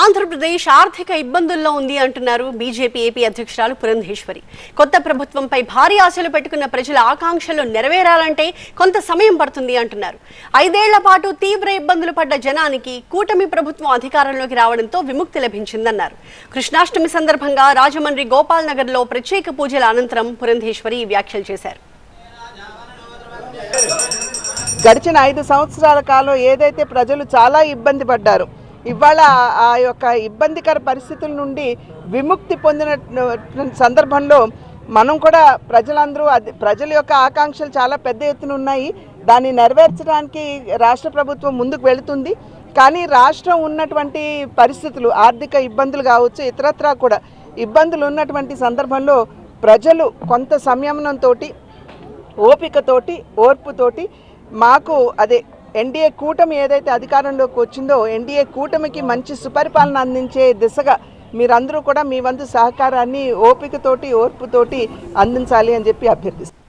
ఆంధ్రప్రదేశ్ ఆర్థిక ఇబ్బందుల్లో ఉంది అంటున్నారు బీజేపీ ఏపీ అధ్యక్షురాలు పురంధేశ్వరి. కొత్త ప్రభుత్వంపై భారీ ఆశలు పెట్టుకున్న ప్రజల ఆకాంక్షలు నెరవేరాలంటే కొంత సమయం పడుతుంది అంటున్నారు. ఐదేళ్ళ పాటు తీవ్ర ఇబ్బందులు పడ్డ జనానికి కూటమి ప్రభుత్వం అధికారంలోకి రావడంతో విముక్తి లభించిందన్నారు. కృష్ణాష్టమి సందర్భంగా రాజమండ్రి గోపాల్ నగర్లో ప్రత్యేక పూజల అనంతరం పురంధేశ్వరి వ్యాఖ్యలు చేశారు. గడిచిన ఐదు సంవత్సరాల కాలం ఏదైతే ప్రజలు చాలా ఇబ్బంది పడ్డారు ఇవాళ ఆ- యొక్క ఇబ్బందికర పరిస్థితుల నుండి విముక్తి పొందిన సందర్భంలో మనం కూడా ప్రజలందరూ అది ప్రజల యొక్క ఆకాంక్షలు చాలా పెద్ద ఎత్తున ఉన్నాయి. దాన్ని నెరవేర్చడానికి రాష్ట్ర ప్రభుత్వం ముందుకు వెళుతుంది. కానీ రాష్ట్రం ఉన్నటువంటి పరిస్థితులు ఆర్థిక ఇబ్బందులు కావచ్చు ఇతరత్రా కూడా ఇబ్బందులు ఉన్నటువంటి సందర్భంలో ప్రజలు కొంత సంయమనంతో ఓపికతోటి ఓర్పుతోటి మాకు అదే ఎన్డీఏ కూటమి ఏదైతే అధికారంలోకి వచ్చిందో ఎన్డీఏ కూటమికి మంచి సుపరిపాలన అందించే దిశగా మీరందరూ కూడా మీ వంతు సహకారాన్ని ఓపికతోటి ఓర్పుతోటి అందించాలి అని చెప్పి అభ్యర్థిస్తారు